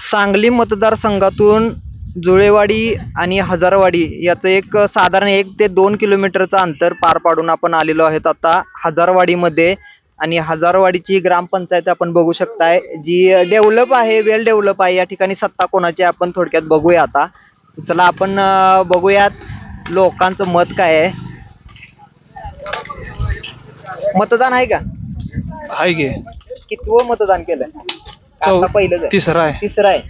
सांगली मतदारसंघातून जुळेवाडी आणि हजारवाडी याचं एक साधारण एक ते दोन किलोमीटरचं अंतर पार पाडून आपण आलेलो आहेत आता हजारवाडीमध्ये. आणि हजारवाडीची ग्रामपंचायत आपण बघू शकताय जी डेव्हलप आहे वेल डेव्हलप आहे या ठिकाणी सत्ता कोणाची आपण थोडक्यात बघूया आता. चला आपण बघूयात लोकांचं मत काय आहे. मतदान आहे का? आहे की. कितवं मतदान केलंय? चौ- आता पहिलं तिसरा आहे. तिसरं आहे.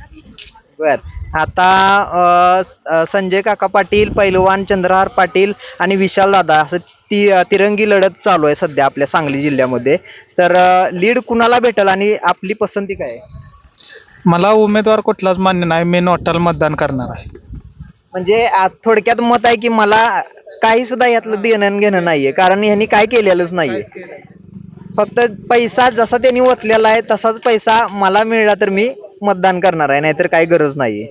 बर. आता अ, स- अ, संजय काका पाटील पैलवान चंद्रहार पाटील आणि विशाल दादा असं ती अ, तिरंगी लढत चालू आहे सध्या आपल्या सांगली जिल्ह्यामध्ये. तर लीड कुणाला भेटल आणि आपली पसंती काय आहे? मला उमेदवार कुठलाच मान्य नाही. मी नोटाला मतदान करणार आहे. म्हणजे आ, थोडक्यात मत आहे की मला काही सुद्धा यातलं देणं घेणं नाहीये. कारण ह्यांनी काय केलेलंच नाहीये. फक्त पैसा जसा त्यांनी ओतलेला आहे तसाच पैसा मला मिळला तर मी मतदान करणार आहे नाहीतर काही गरज नाहीये.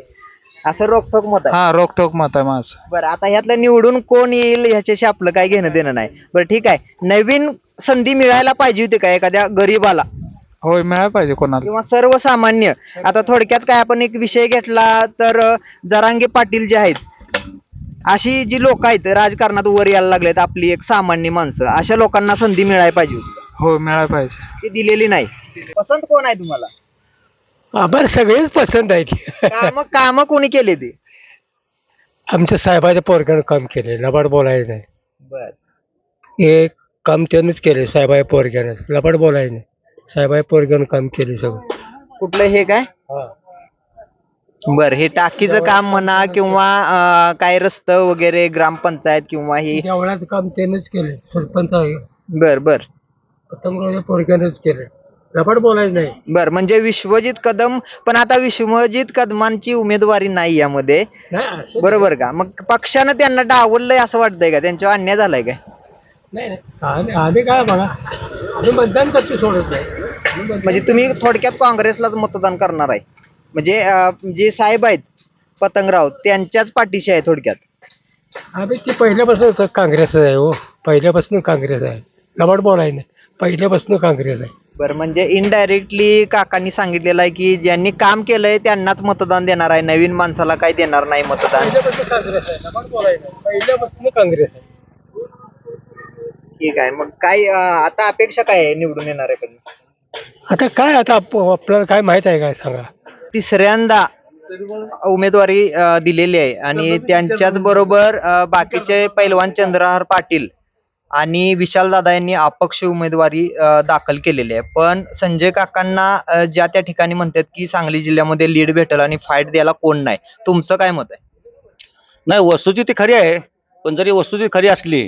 असं रोखोक मत आहे. हा रोकटोक मत आहे माझं. बरं आता ह्यातलं निवडून कोण येईल ह्याच्याशी आपलं काय घेणं देणं नाही. बरं ठीक आहे. नवीन संधी मिळायला पाहिजे होती का एखाद्या गरीबाला? होय मिळायला पाहिजे कोणाला. किंवा सर्वसामान्य. आता थोडक्यात काय आपण एक विषय घेतला तर अं, जरांगे पाटील जे आहेत अशी जी लोक आहेत राजकारणात वर यायला लागलेत आपली एक सामान्य माणसं अशा लोकांना संधी मिळायला पाहिजे होती. होय मिळायला पाहिजे. ती दिलेली नाही. पसंत कोण आहे तुम्हाला? आम्हाला सगळेच पसंत आहे की काम काम कोणी केले ते? आमच्या साहेबाच्या पोरग्यानं काम केले लबाड बोलायचं नाही. बर. हे काम त्यानंच केले साहेबाच्या पोरग्यानं. लबाड बोलायचं नाही. साहेबाच्या पोरग्यानं काम केले सगळं. कुठलं हे काय? बर हे टाकीचं काम म्हणा किंवा अं, काय रस्त वगैरे ग्रामपंचायत किंवा ही देवळाचं काम त्यानंच केले सरपंच आहे. बर बर. पतंगरावच्या पोरग्यानंच केले. लबाड बोलायचं नाही. बर म्हणजे विश्वजित कदम पण आता विश्वजित कदमांची उमेदवारी नाही यामध्ये. नाही असं- बरोबर का? मग पक्षानं त्यांना डावललंय असं वाटतंय का? त्यांच्यावर अन्याय झालाय काय? नाही नाही. आम्ही आम्ही काय बघा. आम्ही मतदान करतो सोडत नाही. आम्ही मतदान- म्हणजे तुम्ही थोडक्यात काँग्रेसलाच मतदान करणार आहे. म्हणजे अं, जे साहेब आहेत पतंगराव त्यांच्याच पाठीशी आहे थोडक्यात. आम्ही ती पहिल्यापासून काँग्रेस आहे हो. पहिल्यापासून काँग्रेस आहे. लबाड बोलायचं नाही. पहिल्यापासून काँग्रेस आहे. बरं म्हणजे इनडायरेक्टली काकांनी सांगितलेलं आहे की ज्यांनी काम केलंय त्यांनाच मतदान देणार आहे. नवीन माणसाला काही देणार नाही मतदान? पहिल्यापासून काँग्रेस आहे. लबाड बोलायचं नाही. पहिल्यापासून काँग्रेस आहे. ठीक आहे. मग काय अं, आता अपेक्षा काय आहे निवडून येणाऱ्याकडून? आता काय आता आप- आपल्याला काय माहीत आहे काय सांगा? तिसऱ्यांदा उमेदवारी अं, दिलेली आहे. आणि त्यांच्याच बरोबर अं, बाकीचे पैलवान चंद्रहार पाटील आणि विशाल दादा यांनी अपक्ष उमेदवारी दाखल केलेली आहे. पण संजय काकांना ज्या त्या ठिकाणी म्हणतात की सांगली जिल्ह्यामध्ये लीड भेटेल आणि फाईट द्यायला कोण नाही. तुमचं काय मत आहे? नाही वस्तुस्थिती खरी आहे. पण जरी वस्तुस्थिती खरी असली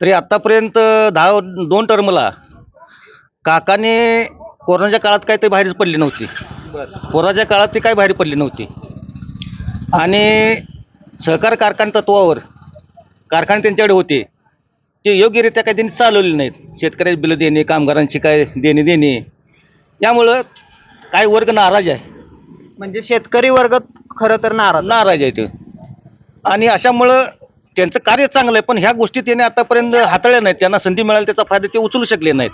तरी आतापर्यंत दहा दोन टर्मला काकाने कोरोनाच्या काळात काय ते बाहेर पडली नव्हती. कोरोनाच्या काळात ती काय बाहेर पडली नव्हती. आणि सहकार कारखाना तत्वावर कारखाने त्यांच्याकडे होते. ते योग्यरित्या काही त्यांनी चालवले नाहीत. शेतकऱ्याची बिलं देणे कामगारांची काय देणे देणे. यामुळं काही वर्ग नाराज आहे. म्हणजे शेतकरी वर्ग खरं तर नाराज नाराज आहे ते. आणि अशामुळं त्यांचं कार्य चांगलं आहे पण ह्या गोष्टी त्याने आतापर्यंत हाताळल्या नाहीत. त्यांना संधी मिळाली त्याचा फायदा ते उचलू शकले नाहीत.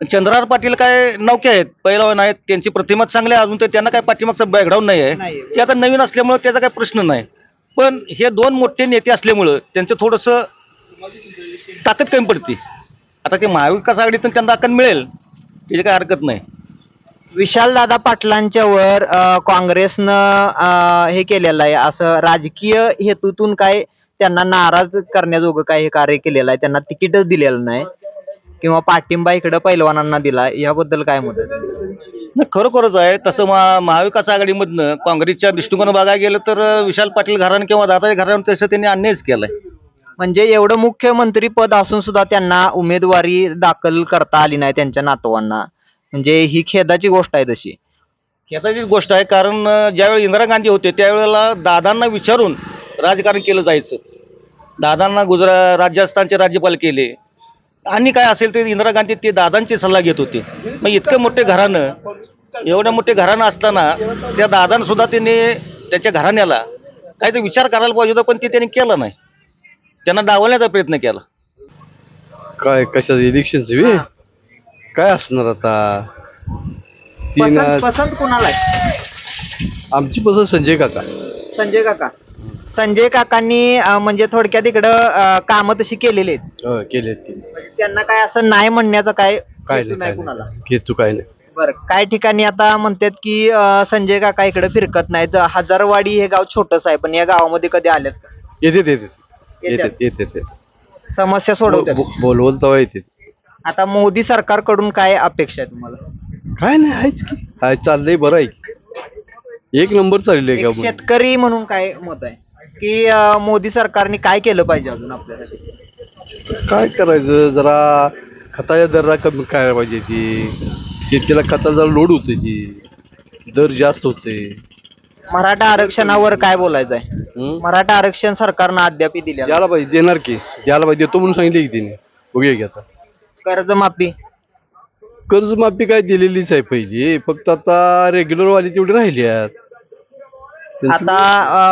चंद्रहार पाटील काय नौके आहेत पहिलवान आहेत त्यांची प्रतिमा चांगली आहे अजून तर त्यांना काय पाठीमागचं बॅकग्राऊंड नाही आहे. ते आता नवीन असल्यामुळं त्याचा काही प्रश्न नाही. पण हे दोन मोठे नेते असल्यामुळं त्यांचं थोडंसं ताकद कमी पडते. आता ते महाविकास आघाडीतून त्यांना ताकद मिळेल. त्याची काही हरकत नाही. विशाल दादा पाटलांच्या वर अं, काँग्रेसनं अं, हे केलेलं आहे. असं राजकीय हेतूतून काय त्यांना नाराज करण्याजोगं काय हे कार्य केलेलं आहे? त्यांना तिकीटच दिलेलं नाही. किंवा पाठिंबा इकडं पैलवानांना दिला. याबद्दल काय मत आहे? नाही खरोखरच आहे. तसं महा महाविकास आघाडीमधनं काँग्रेसच्या दृष्टिकोन बघायला गेलं तर अं, विशाल पाटील घराणं किंवा दादाच्या घराणं तसं त्यांनी अन्यायच केलाय. म्हणजे एवढं मुख्यमंत्री पद असून सुद्धा त्यांना उमेदवारी दाखल करता आली नाही त्यांच्या नातवांना. म्हणजे ही खेदाची गोष्ट आहे तशी. खेदाचीच गोष्ट आहे कारण अं, ज्यावेळी इंदिरा गांधी होते त्यावेळेला दादांना विचारून राजकारण केलं जायचं. दादांना गुजरा राजस्थानचे राज्यपाल केले. आणि काय असेल ते इंदिरा गांधी ते दादांचे सल्ला घेत होते. मग इतकं मोठे घराणं एवढ्या मोठे घराणं असताना त्या दादांना सुद्धा त्यांनी त्याच्या घराण्याला काहीतरी विचार करायला पाहिजे होता पण ते त्यांनी केलं नाही. त्यांना डावलण्याचा प्रयत्न केला. काय कशाचं इलेक्शनचं बी? काय असणार आता? तीन पसंत पसंत कुणाला आहे? आमची पसंत संजय काका. संजय काका. संजय काकांनी अं, म्हणजे थोडक्यात इकडं अं, कामं तशी केलेली आहेत. हो, केलेत केले म्हणजे त्यांना काय असं नाही म्हणण्याचं काय काय हेतू नाही नाही काय कुणाला? नाही. घेतो काय नाही. बरं काय ठिकाणी आता म्हणतात की अं, संजय काका इकडे फिरकत नाहीत. हजारवाडी हे गाव छोटस आहे पण या गावामध्ये कधी आलेत का? येतात येतात. येतात. येतात येतात येतात समस्या सोडवतात बोलवल तेव्हा येतात आता मोदी सरकारकडून काय अपेक्षा आहे तुम्हाला? काय नाही आहेच की. हाय चाललंय बरं आहे की. एक नंबर एक का शेतकरी म्हणून काय मत आहे? की अं, मोदी सरकारने काय केलं पाहिजे अजून आपल्यासाठी? काय करायचं? जरा खताच्या दरा कमी करायला पाहिजे ती. शेतीला खताचा लोड होते ती. दर जास्त होते मराठा आरक्षणावर काय बोलायचं आहे? मराठा आरक्षण सरकारनं अद्याप दिले द्यायला पाहिजे देणार की? द्यायला पाहिजे देतो म्हणून सांगितले की तिने. बघूया की आता. कर्जमाफी. कर्जमाफी काय दिलेलीच आहे पहिली. फक्त आता रेग्युलर वाली तेवढी राहिली आहेत. आता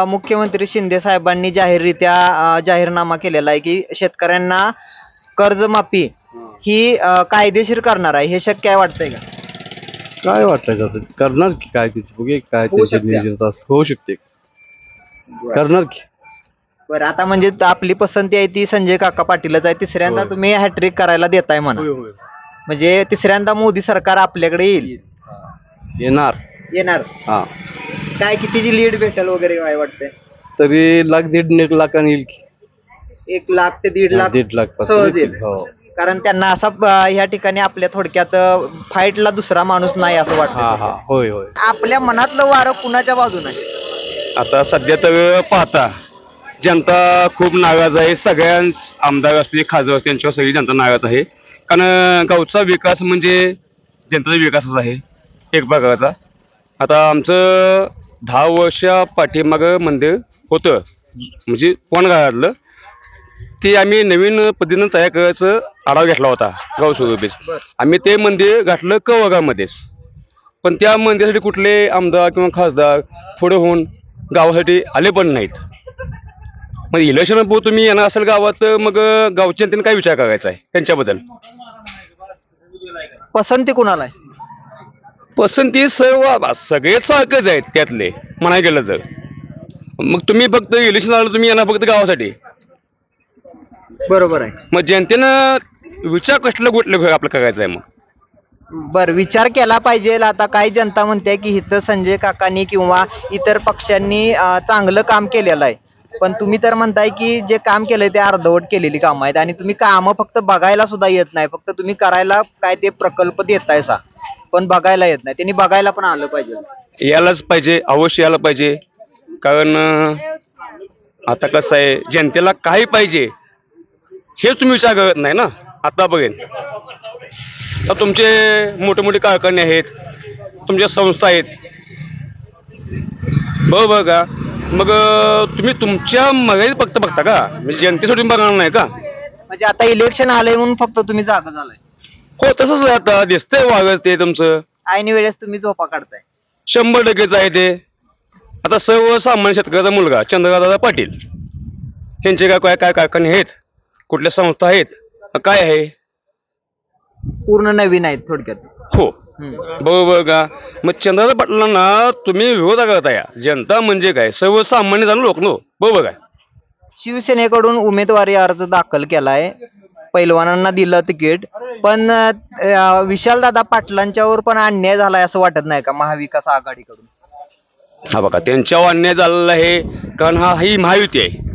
अं, मुख्यमंत्री शिंदे साहेबांनी जाहीररित्या अं, जाहीरनामा केलेला आहे की शेतकऱ्यांना कर्जमाफी ही अं, कायदेशीर करणार आहे. हे शक्य आहे वाटतंय का? काय वाटतं का करणार की काय त्याची बघूया काय होऊ त्यांचं शकते. नियोजन असं होऊ शकते. करणार की? बरं आता म्हणजे आपली पसंती आहे ती संजय काका पाटीलच आहे. तिसऱ्यांदा होय. तुम्ही हॅट्रिक करायला देताय म्हणा. म्हणजे तिसऱ्यांदा मोदी सरकार आपल्याकडे येईल. येणार. येणार. हा. काय कितीची लीड भेटेल वगैरे काय वाटतंय? तरी लाख दीड एक लाखाने येईल की. एक लाख ते दीड लाख दीड लाख सहज येईल. हो. कारण त्यांना असा अं, ह्या ठिकाणी आपल्या थोडक्यात फाईटला दुसरा माणूस नाही असं हा वाटतं. हा होय होय. आपल्या मनातलं वारं कुणाच्या बाजूने आहे? आता सध्या तर पाहता जनता खूप नाराज आहे. सगळ्यांच आमदार असतील खासदार असतील त्यांच्यावर सगळी जनता नाराज आहे. कारण गावचा विकास म्हणजे जनतेचा विकासच आहे. एक प्रकारचा. आता आमचं दहा वर्षा पाठीमागं मंदिर होतं. म्हणजे कोण गावातलं ते आम्ही नवीन पद्धतीनं तयार करायचं आढावा घेतला होता गाव स्वरूपीच आम्ही ते मंदिर घातलं कवगामध्येच. पण त्या मंदिरासाठी कुठले आमदार किंवा खासदार पुढे होऊन गावासाठी आले पण नाहीत. मग इलेक्शन पोहोच तुम्ही येणार असेल गावात तर मग गावच्या जनतेने काय विचार करायचा आहे त्यांच्याबद्दल? पसंती कुणाला आहे? पसंती सर्व सगळेच सारखेच आहेत त्यातले म्हणाय गेलं तर. मग तुम्ही फक्त इलेक्शन आलं तुम्ही येणार फक्त गावासाठी. बरोबर आहे. मग जनतेनं विचार कसलं कुठलं आपलं करायचं आहे मग? बर विचार केला पाहिजे. आता काही जनता म्हणते की इथं संजय काकांनी किंवा इतर पक्षांनी चांगलं काम केलेलं आहे. पण तुम्ही तर म्हणताय की जे काम केलंय ते अर्धवट केलेली कामं आहेत आणि तुम्ही कामं फक्त बघायला सुद्धा येत नाही. फक्त तुम्ही करायला काय ते प्रकल्प देताय सा. पण बघायला येत नाही. त्यांनी बघायला पण आलं पाहिजे. यायलाच पाहिजे अवश्य यायला पाहिजे. कारण आता कसं आहे जनतेला काय पाहिजे हे तुम्ही विचार करत नाही ना आता बघेन. तर तुमचे मोठे मोठे कारखाने आहेत तुमच्या संस्था आहेत. बरोबर का मग तुम्ही तुमच्या मर्यादित फक्त बघता का? म्हणजे जनतेसाठी बघणार नाही का? म्हणजे आता इलेक्शन आलंय म्हणून फक्त तुम्ही जागा झालाय. हो तसंच आहे आता दिसतंय वागच ते तुमचं. ऐन वेळेस तुम्ही झोपा काढताय. शंभर टक्केच आहे ते. आता सर्वसामान्य शेतकऱ्याचा मुलगा चंद्रकांतदादा पाटील. यांचे काय काय काय कारखाने आहेत? कुठल्या संस्था आहेत? काय आहे? पूर्ण नवीन आहेत थोडक्यात. हो. बरोबर का मग चंद्रकांत पाटलांना तुम्ही विरोध करता या जनता म्हणजे काय? सर्वसामान्य जाणून लोक नो. बरोबर काय शिवसेनेकडून उमेदवारी अर्ज दाखल केलाय. पैलवानांना दिलं तिकीट. पण अं, विशालदादा पाटलांच्यावर पण अन्याय झालाय असं वाटत नाही का महाविकास आघाडीकडून? हा बघा त्यांच्यावर अन्याय झालेला आहे. कारण हा ही महायुती आहे.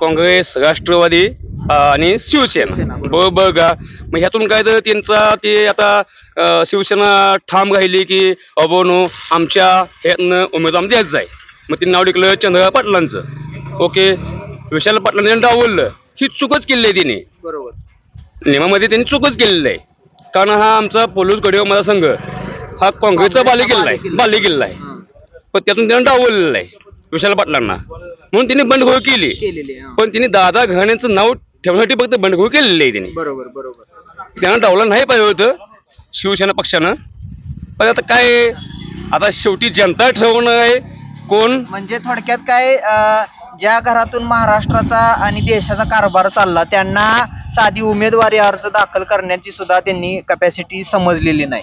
काँग्रेस राष्ट्रवादी आणि शिवसेना. बरोबर. का मग ह्यातून काय तर त्यांचा ते आता अं, शिवसेना ठाम राहिली की अबोनो आमच्या ह्यातनं उमेदवार द्यायचं आहे. मग ते नाव लिखलं चंद्रकांत पाटलांचं. ओके? विशाल पाटलांनी त्यांनी डावललं ही चूकच केली आहे तिने. बरोबर. नियमामध्ये त्यांनी चूकच केलेलं आहे. कारण हा आमचा पोलीस गडिओ मतदारसंघ हा काँग्रेसचा बालेकिल्ला आहे. बालेकिल्ला आहे. पण त्यातून त्यानं डावललेलं आहे विशाल पाटलांना. म्हणून तिने बंडखोर केली. केलेली आहे, हा. पण तिने दादा घराण्याचं नाव ठेवण्यासाठी फक्त बंडखोर केलेली आहे तिने. बरोबर बरोबर. त्यानं डावलं नाही पाहिजे होतं शिवसेना पक्षानं. पण आता काय आता शेवटी जनता ठरवणं आहे कोण? म्हणजे थोडक्यात काय अं, ज्या घरातून महाराष्ट्राचा आणि देशाचा कारभार चालला त्यांना साधी उमेदवारी अर्ज दाखल करण्याची सुद्धा त्यांनी कॅपॅसिटी समजलेली नाही.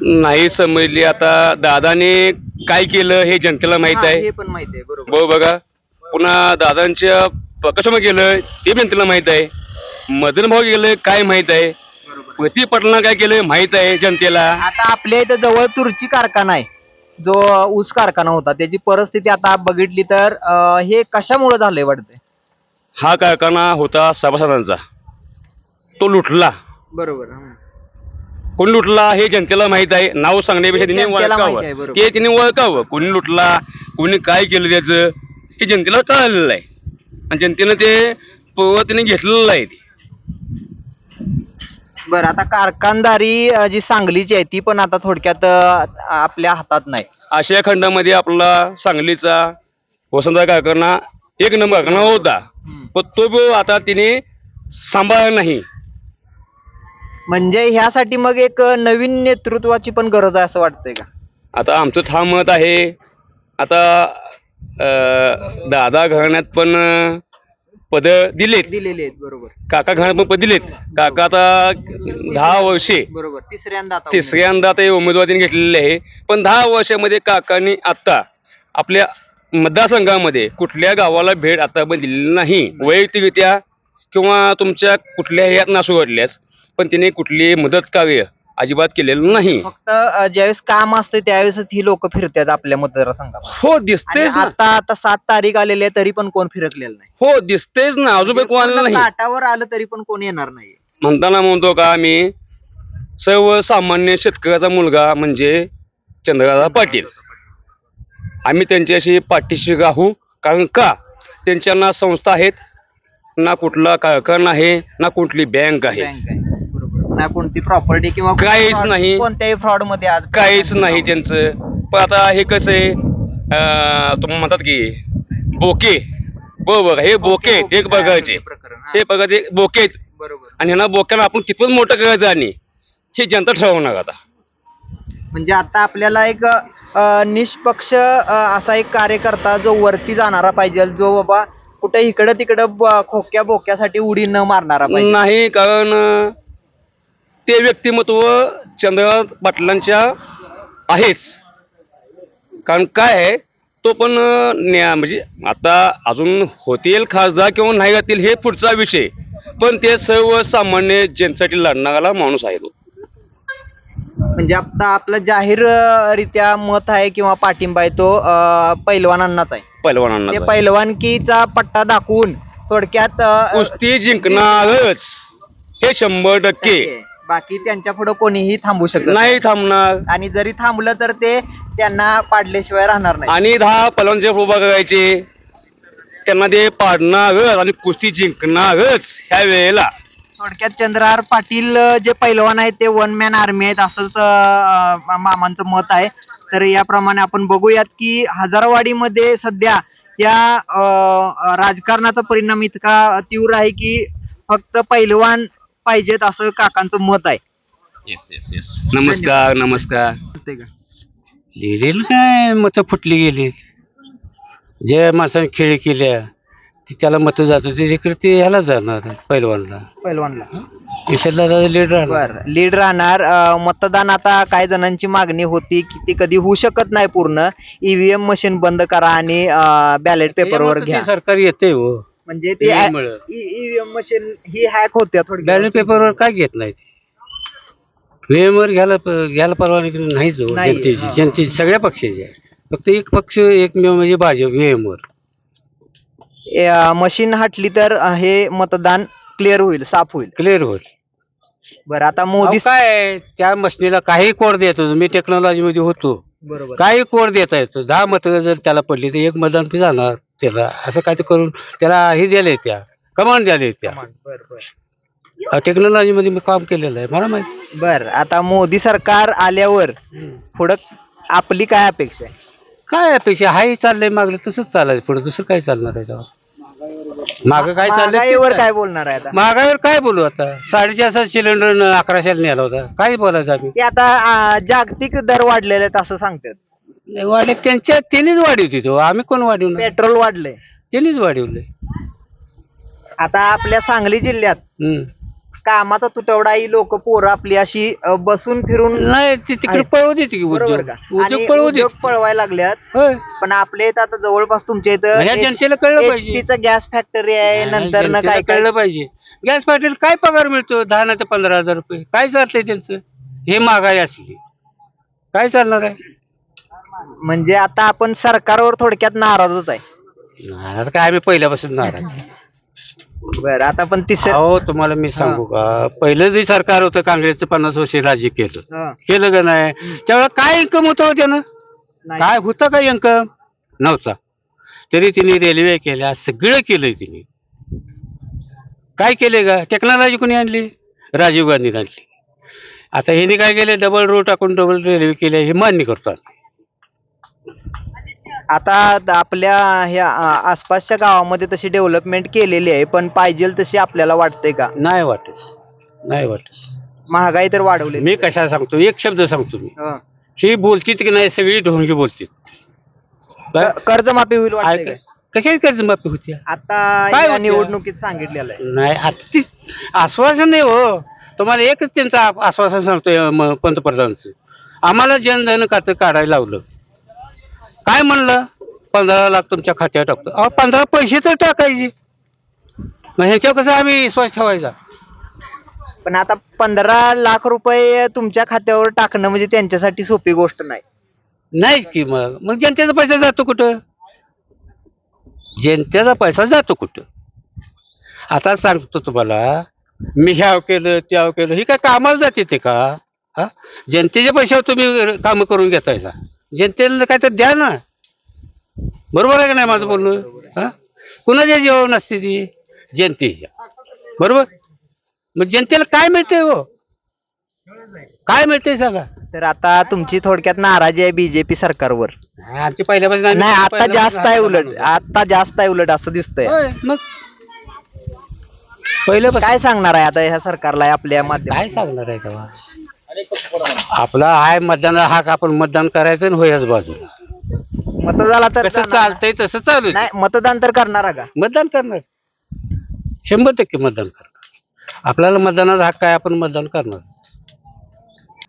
नाही समजली. आता दादाने काय केलं हे जनतेला माहीत हा, आहे. हे पण माहिती आहे बरोबर. भाऊ बघा. पुन्हा दादांच्या कशामुळे गेलं ते पण जनतेला माहीत आहे. मदन भाऊ गेलं काय माहीत आहे? प्रति पटला काय केलं माहीत आहे जनतेला. आता आपल्या इथं जवळ तुरची कारखाना आहे. जो ऊस कारखाना होता त्याची परिस्थिती आता बघितली तर अं, हे कशामुळे झालंय वाटतंय? हा कारखाना होता सभासदांचा. तो लुटला. बरोबर कोणी लुटला हे जनतेला माहीत आहे. नाव सांगण्यापेक्षा ते त्यांनी जनतेला माहीत ओळखावं. बरोबर. ते त्यांनी ओळखावं. कोणी लुटला कोणी काय केलं त्याचं हे जनतेला कळलेलं आहे. आणि जनतेनं ते पद्धतीने घेतलेलं आहे ते. बरं आता कारखानदारी अं, जी सांगलीची आहे ती पण आता थोडक्यात अं, आपल्या हातात नाही. आशिया खंडामध्ये आपला सांगलीचा वसंत कारखाना एक नंबर कारखाना होता. पण तो बी आता तिने सांभाळला नाही. म्हणजे ह्यासाठी मग एक नवीन नेतृत्वाची पण गरज आहे असं वाटतंय का? आता आमचं ठाम मत आहे. आता दादा घराण्यात पण पद दिलेत. दिलेले आहेत बरोबर. काका घराण्यात पण पद दिलेत. काका आता दहा वर्षे. बरोबर. तिसऱ्यांदा आता तिसऱ्यांदा ते उमेदवार घेतलेले आहे. पण दहा वर्षामध्ये काकांनी आता आपल्या मतदारसंघामध्ये कुठल्या गावाला भेट आता पण दिलेली नाही. वैयक्तिकरित्या किंवा तुमच्या कुठल्या ह्यात नासू घडल्यास पण तिने कुठली मदत कार्य अजिबात केलेलं नाही. फक्त अं, ज्यावेळेस काम असते त्यावेळेसच ही लोक फिरतात आपल्या मतदारसंघात हो आणि दिसतेच ना. आता आता सात तारीख आलेली आहे तरी पण कोण फिरकलेलं नाही. हो दिसतेच ना. अजून पण कोण आलेलं पूर्ण नाही. ताटावर आलं तरी पण कोण येणार नाही. म्हणताना म्हणतो का आम्ही सर्वसामान्य शेतकऱ्याचा मुलगा म्हणजे चंद्रकांत पाटील. आम्ही त्यांच्याशी पाठीशी राहू. कारण का? त्यांच्या ना संस्था आहेत ना कुठला कारखाना आहे ना कुठली बँक आहे. बँक आहे. बरोबर ना कोणती प्रॉपर्टी किंवा काहीच fraud- नाही. कोणत्याही फ्रॉडमध्ये आज काहीच नाही त्यांचं. पण आता हे कसं आहे अं, तुम्ही म्हणतात की बोके. बरोबर हे बोके एक बघायचे. प्रकरण हा, हे बघायचे बोके. आहेत. बरोबर. आणि ह्यांना बोक्याला आपण कितपत मोठं करायचं आणि? हे जनता ठरवणार आता. म्हणजे आता आपल्याला एक अं, निष्पक्ष अं, असा एक कार्यकर्ता जो वरती जाणारा पाहिजे जो बाबा कुठे इकडं तिकडं ब- खोक्या बोक्यासाठी उडी न मारणारा पाहिजे. नाही कारण अं, ते व्यक्तिमत्व चंद्रकांत पाटलांच्या आहेच. कारण काय आहे तो पण न्या- म्हणजे आता अजून होतील खासदार किंवा नाही जातील हे पुढचा विषय. पण ते सर्वसामान्य जनतेसाठी लढणारा माणूस आहे तो. म्हणजे आता आपलं जाहीर रित्या मत आहे किंवा पाठिंबा आहे तो पैलवानांनाच आहे. ते पहिलवानांना पैलवानकीचा पट्टा दाखवून थोडक्यात कुस्ती जिंकणारच. हे शंभर टक्के. बाकी त्यांच्या पुढे कोणीही थांबू शकत नाही. थांबणार. आणि जरी थांबलं तर ते त्यांना पाडल्याशिवाय राहणार नाही. आणि दहा पलवानचे उभा करायचे त्यांना ते पाडणारच आणि कुस्ती जिंकणारच ह्या वेळेला. थोडक्यात चंद्रहार पाटील अं, जे पैलवान आहेत ते वन मॅन आर्मी आहेत असंच अं, अं, मामांचं मत आहे. तर याप्रमाणे आपण बघूयात की हजारवाडीमध्ये सध्या या अं, अं, राजकारणाचा परिणाम इतका तीव्र आहे की फक्त पैलवान पाहिजेत असं काकांचं मत आहे. येस येस येस नमस्कार नमस्कार. का? लिहिलेलं काय मतं फुटली गेली? जे माणसाने खेळी केल्या ती त्याला मतं जात होती तिकडे ते ह्याला जाणार पहिलवानला पैलवानला. किशोरला लीड राहणार. बर. लीड राहणार. अं, मतदान आता काही जणांची मागणी होती की ते कधी होऊ शकत नाही पूर्ण. ईव्हीएम मशीन बंद करा आणि बॅलेट पेपरवर ते घ्या. सरकार येते हो. म्हणजे ते EVM मुळे. ईव्हीएम मशीन ही हॅक होत्या थोडी बॅलेट पेपरवर काय घेत नाही ते. वर घ्यायला प- घ्यायला परवानगी नाहीच हो नाही, जनतेची हा. जनतेची सगळ्या पक्षाची आहे. फक्त एक पक्ष एकमेव म्हणजे भाजप VM वर. मशीन हटली तर अं, हे मतदान क्लिअर होईल साफ होईल. क्लिअर होईल. बरं आता अहो, मोदी काय आहे, त्या मशनीला काही कोड देत होतो. मी टेक्नॉलॉजी मध्ये होतो. बरोबर. काही कोड देता येतो. दहा मतं जर त्याला पडली तर एक मतदान फी जाणार. त्याला असं काय ते करून त्याला हे द्यायला त्या कमांड द्यायला त्या बर बर. टेक्नॉलॉजी मध्ये मी काम केलेलं आहे मला माहिती. बर आता मोदी सरकार आल्यावर पुढं आपली काय अपेक्षा आहे? काय अपेक्षा? हाही चाललंय मागलं तसंच चालायचं पुढे दुसरं काय चालणार आहे तेव्हा? माग काय चाललंय महागाईवर काय. बोलणार आहे आता? महागाईवर काय बोलू आता? साडेचारशे सिलेंडर अकराशेला नेला होता. काय बोलायचं आम्ही? ते आता जागतिक दर वाढलेले आहेत असं सांगतात. वाढले. त्यांच्या त्यांनीच वाढवती तो. आम्ही कोण वाढवणार पेट्रोल वाढलंय. त्यांनीच वाढवलंय. आता आपल्या सांगली जिल्ह्यात कामाचा तुटवडा ही लोक पोरं आपली अशी अ, बसून फिरून नाही ते तिकडे. पळवू देते की बरोबर उद्योग. का? उद्योग आणि पळवू उद्योग देते. पळवायला लागल्यात. होय. पण आपल्या इथं आता जवळपास तुमच्या ह्या इथं जनतेला कळलं पाहिजे. च गॅस फॅक्टरी आहे. नंतर ना जनतेला काय काय कळलं पाहिजे. गॅस पाटील काय पगार मिळतो? दहा ना ते पंधरा हजार रुपये. काय चालतंय त्यांचं? हे महागाई असली. काय चालणार आहे? म्हणजे आता आपण सरकारवर थोडक्यात नाराजच आहे. नाराज काय? आम्ही पहिल्यापासून नाराज बरं आता पण तिसरं अहो तुम्हाला मी सांगू का? पहिलं जे सरकार होतं काँग्रेसचं पन्नास वर्ष राज्य केलं. हं, केलं का नाही? त्यावेळेला काय इन्कम होतं हो त्यानं? नाही. काय होतं का इन्कम नव्हता. तरी तिने रेल्वे केल्या सगळं केलंय तिने. काय केले का टेक्नॉलॉजी कोणी आणली? राजीव गांधीने आणली. आता ह्याने काय केले? डबल रोड टाकून डबल रेल्वे केल्या हे मान्य करतो आम्ही. आता आपल्या ह्या आसपासच्या गावामध्ये तशी डेव्हलपमेंट केलेली आहे पण पाहिजे तशी आपल्याला वाटतंय का? नाही वाटत. नाही वाटत. महागाई तर वाढवली. मी कशा सांगतो? एक शब्द सांगतो मी. ही. बोलतीत की नाही सगळी ढोंगी बोलतीत. काय? कर्जमाफी होईल ऐका, का? कशाची कर्जमाफी होती? आता काय या होतं? निवडणुकीत सांगितलेलं आहे. नाही आता ती आश्वासन नाही हो. तुम्हाला एकच त्यांचं आ- आश्वासन सांगतोय म- पंतप्रधानचं. आम्हाला जनधन खातं काढायला लावलं. काय म्हणलं? पंधरा लाख तुमच्या खात्यात टाकतो. अहो पंधरा पैसे तर टाकायचे. मग ह्याच्यावर कसं आम्ही विश्वास ठेवायचा? पण आता पंधरा लाख रुपये तुमच्या खात्यावर टाकणं म्हणजे त्यांच्यासाठी सोपी गोष्ट नाही. नाहीच की मग. मग जनतेचा पैसा जातो कुठं? जनतेचा पैसा जातो कुठं? आता सांगतो तुम्हाला मी ह्याव केलं त्याव केलं ही काय कामाला जाते ते का? हा? जनतेच्या पैशावर तुम्ही काम करून घेतायचा जनतेला काय तर द्या ना. बरोबर आहे का नाही माझं बोलणं? हा? कुणाच्या जेवण नसते ती? जनतेच्या. बरोबर? मग जनतेला काय मिळतंय हो? काय मिळतंय सांगा? तर आता तुमची थोडक्यात नाराजी आहे बीजेपी सरकारवर. आमची पहिल्यापासून आम्ही- नाही आता जास्त आहे उलट. आता जास्त आहे उलट असं दिसतंय. होय, मग? पहिल्यापासून काय सांगणार आहे आता ह्या सरकारला आपल्या माध्यमात काय सांगणार आहे तेव्हा? आपला हाय मतदान हाक आपण मतदान करायचं आणि होयच बाजूला. मतदानाला तर कसं चालतंय तसं चालू नाही मतदान तर करणार का? मतदान करणार. शंभर टक्के मतदान करणार. आपल्याला मतदानाचा हक्क आहे आपण मतदान करणार.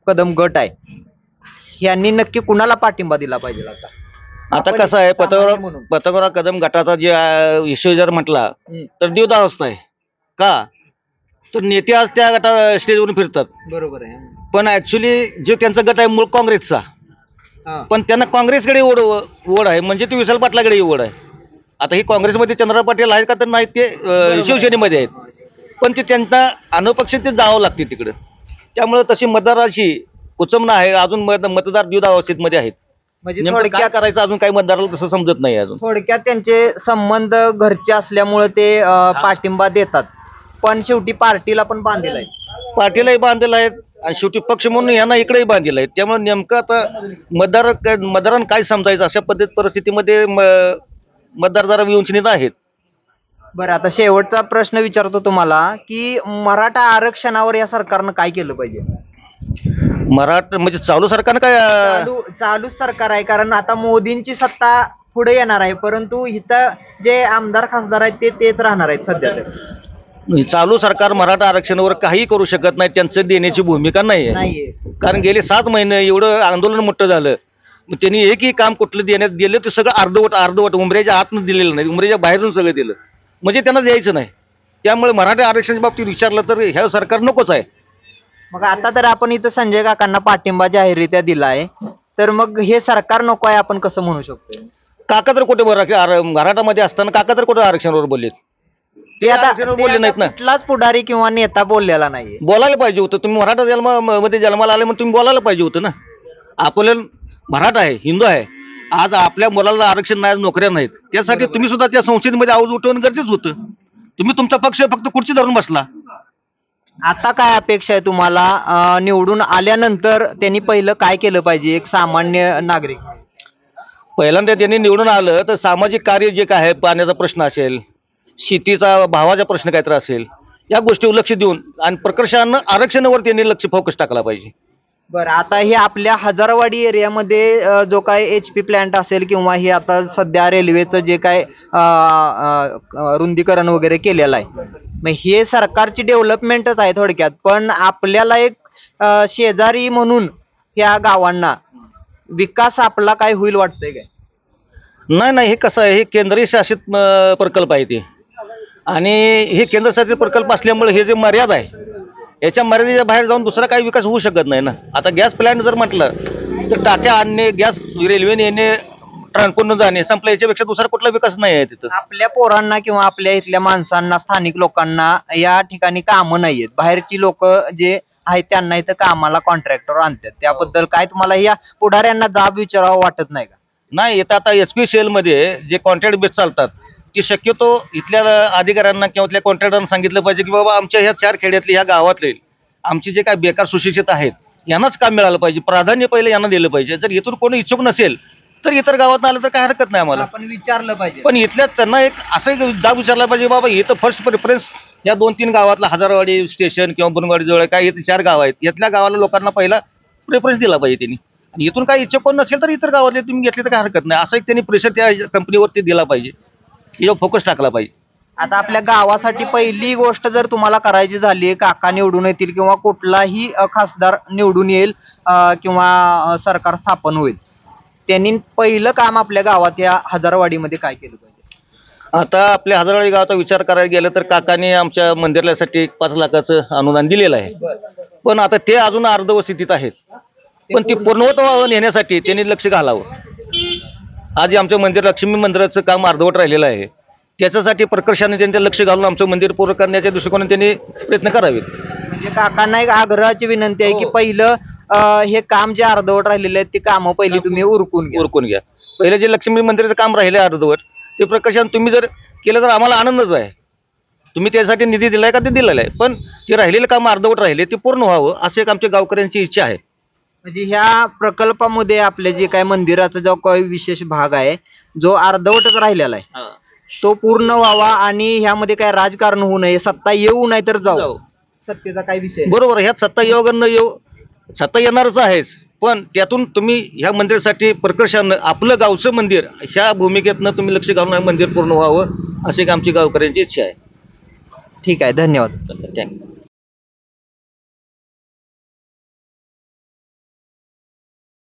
कदम गट आहे. यांनी नक्की कुणाला पाठिंबा दिला पाहिजे आता? आता आपण कसं आहे सामान्य म्हणून. पतंगराव कदम गटाचा जे इश्यू जर म्हटला हम्म, तर देवदावस्था आहे. का? तर नेते आज त्या गटा स्टेजवरून फिरतात. बरोबर आहे. पण ऍक्च्युली जे त्यांचा गट आहे मूळ काँग्रेसचा. हा. पण त्यांना काँग्रेसकडे ओढ ओढ आहे. म्हणजे ते विशाल पाटलाकडे ओढ आहे. आता ही काँग्रेसमध्ये चंद्रराव पाटील आहेत का तर नाही ते अं, शिवसेनेमध्ये आहेत. पण ते त्यांना अनुपक्षित ते जावं लागते तिकडं. त्यामुळे तशी मतदाराची कुचमना आहे. अजून मत मतदार द्विधा अवस्थेमध्ये आहेत. म्हणजे नेमकं काय थोडक्यात करायचं अजून काही मतदाराला तसं समजत नाही अजून. थोडक्यात त्यांचे संबंध घरचे असल्यामुळे ते अं, पाठिंबा देतात. पण शेवटी पार्टीला पण बांधील आहे. पार्टीलाही बांधलेलं आहेत आणि शेवटी पक्ष म्हणून यांना इकडेही बांधलेलं आहे. त्यामुळे नेमकं आता मतदार मतदारांना काय समजायचं? अशा पद्धत परिस्थितीमध्ये म- मतदार जरा विवंचनीत आहेत. बरं आता शेवटचा प्रश्न विचारतो तुम्हाला की मराठा आरक्षणावर या सरकारनं काय केलं पाहिजे? मराठ म्हणजे चालू सरकारनं काय अं, चालू चालू सरकार आहे. कारण आता मोदींची सत्ता पुढे येणार आहे. परंतु इथं जे आमदार खासदार आहेत ते तेच राहणार आहेत सध्या तरी. चालू सरकार मराठा आरक्षणावर काही करू शकत नाही त्यांचं देण्याची भूमिका नाही आहे कारण गेले सात महिने एवढं आंदोलन मोठं झालं. मग त्यांनी एकही काम कुठलं देण्यात दिलं ते सगळं अर्धवट अर्धवट उमऱ्याच्या आतनं दिलेलं नाही उमऱ्याच्या बाहेरून सगळं दिलं. म्हणजे त्यांना द्यायचं नाही. त्यामुळे मराठा आरक्षणाच्या बाबतीत विचारलं तर ह्या सरकार नकोच आहे. मग आता तर आपण इथं संजय काकांना पाठिंबा जाहीररित्या दिलाय. तर मग हे सरकार नको आहे आपण कसं म्हणू शकतो? काका तर कुठे बरं आर- मराठामध्ये असताना काका तर कुठे आरक्षणावर बोललेत? ते आता बोलले नाहीत ना. कुठलाच पुढारी किंवा नेता बोललेला नाहीये. बोलायला पाहिजे होतं. तुम्ही मराठा जन्ममध्ये जन्माला आले म्हणून तुम्ही बोलायला पाहिजे होतं ना. आपल्याला मराठा आहे हिंदू आहे. आज आपल्या मुलाला आरक्षण नाही नोकऱ्या नाहीत. त्यासाठी तुम्ही सुद्धा त्या संसदेमध्ये आवाज उठवणं गरजेचं होतं. तुम्ही तुमचा पक्ष फक्त खुर्ची धरून बसला. आता काय अपेक्षा आहे तुम्हाला? अं, निवडून आल्यानंतर त्यांनी पहिलं काय केलं पाहिजे एक सामान्य नागरिक? पहिल्यांदा त्यांनी निवडून आलं तर सामाजिक कार्य जे काय आहे पाण्याचा प्रश्न असेल शेतीचा भावाचा प्रश्न काहीतरी असेल या गोष्टीवर लक्ष देऊन आणि प्रकर्षानं आरक्षणावर त्यांनी लक्ष फोकस टाकला पाहिजे. बरं आता हे आपल्या हजारवाडी एरियामध्ये अ, जो काय एच पी प्लांट असेल किंवा हे आता सध्या रेल्वेचं जे काय अ, अ, अ, रुंदीकरण वगैरे केलेलं आहे मग हे सरकारची डेव्हलपमेंटच आहे थोडक्यात पण आपल्याला एक अ, शेजारी म्हणून या गावांना विकास आपला काय होईल वाटतंय काय? नाही नाही हे कसं आहे हे केंद्रीय शासित अं, प्रकल्प आहे ते. आणि हे केंद्र शासित प्रकल्प असल्यामुळे हे जे मर्यादा आहे याच्या मर्यादेच्या बाहेर जाऊन दुसरा काही विकास होऊ शकत नाही ना. आता गॅस प्लॅन्ट जर म्हटलं तर टाक्या आणणे गॅस रेल्वेने येणे ट्रान्सपोर्टनं जाणे संपलं याच्यापेक्षा दुसरा कुठला विकास नाही आहे तिथं. आपल्या पोरांना किंवा आपल्या इथल्या माणसांना स्थानिक लोकांना या ठिकाणी कामं नाहीयेत. बाहेरची लोक जे आहेत त्यांना इथं कामाला कॉन्ट्रॅक्टर आणतात. त्याबद्दल काय तुम्हाला या पुढाऱ्यांना जाब विचारावं वाटत नाही का? नाही येतं आता एच पी मध्ये जे कॉन्ट्रॅक्ट बेस चालतात ती शक्यतो इथल्या अधिकाऱ्यांना किंवा इथल्या कॉन्ट्रॅक्टरांना सांगितलं पाहिजे की बाबा आमच्या ह्या चार खेड्यातले ह्या गावातले आमचे जे काय बेकार सुशिक्षित आहेत यांनाच काम मिळालं पाहिजे. प्राधान्य पहिले यांना दिलं पाहिजे. जर इथून कोणी इच्छुक नसेल तर इतर गावात आलं तर काय हरकत नाही आम्हाला. आपण विचारलं पाहिजे. पण इथल्या त्यांना एक असं एक दाब विचारला पाहिजे बाबा इथं फर्स्ट प्रेफरन्स या दोन तीन गावातला हजारवाडी स्टेशन किंवा बुनवाडी जवळ काय इथे चार गाव आहेत. यातल्या गावाला लोकांना पहिला प्रेफरन्स दिला पाहिजे त्यांनी. आणि इथून काय इच्छुक कोण नसेल तर इतर गावातले तुम्ही घेतले तर काय हरकत नाही. असं एक त्यांनी प्रेशर त्या कंपनीवरती दिला पाहिजे. याच्यावर फोकस टाकला पाहिजे. आता आपल्या गावासाठी पहिली गोष्ट जर तुम्हाला करायची झाली काका निवडून येतील किंवा कुठलाही अ, खासदार निवडून येईल अ, किंवा अ, सरकार स्थापन होईल त्यांनी पहिलं काम आपल्या गावात या हजारवाडीमध्ये काय केलं पाहिजे? आता आपल्या हजारवाडी गावाचा विचार करायला गेलं तर काकाने आमच्या मंदिरासाठी एक पाच लाखाचं अनुदान दिलेलं आहे. पण आता ते अजून अर्धवट स्थितीत आहेत. पण ते पूर्णत्व नेण्यासाठी त्यांनी लक्ष घालावं. आज आमचं मंदिर लक्ष्मी मंदिराचं काम अर्धवट राहिलेलं आहे. त्याच्यासाठी प्रकर्षाने त्यांचं लक्ष घालून आमचं मंदिर पूर्ण करण्याच्या दृष्टिकोनाने त्यांनी प्रयत्न करावेत. म्हणजे काकांना एक आग्रहाची विनंती आहे की पहिलं अ, हे काम जे अर्धवट राहिलेले आहेत ते कामं पहिली तुम्ही उरकून घ्या. उरकून घ्या. पहिले जे लक्ष्मी मंदिराचं काम राहिले अर्धवट ते प्रकर्षाने तुम्ही जर केलं तर आम्हाला आनंदच आहे. तुम्ही त्यासाठी निधी दिलाय का? ते दिलेला आहे. पण ते राहिलेलं काम अर्धवट राहिले ते पूर्ण व्हावं असं एक आमच्या गावकऱ्यांची इच्छा आहे. म्हणजे ह्या प्रकल्पामध्ये आपले जे काय मंदिराचा जो काही विशेष भाग आहे जो अर्धवटच राहिलेला आहे तो पूर्ण व्हावा आणि ह्यामध्ये काय राजकारण होऊ नये सत्ता येऊ नाही तर जाऊ. जाऊ. सत्तेचा काय विषय. बरोबर ह्यात सत्ता येऊ न येऊ सत्ता येणारच आहेच पण त्यातून तुम्ही ह्या मंदिरासाठी प्रकर्षानं आपलं गावचं मंदिर ह्या भूमिकेतनं तुम्ही लक्ष घालून हे मंदिर पूर्ण व्हावं अशी एक आमची गावकऱ्यांची इच्छा आहे. ठीक आहे धन्यवाद. थँक्यू.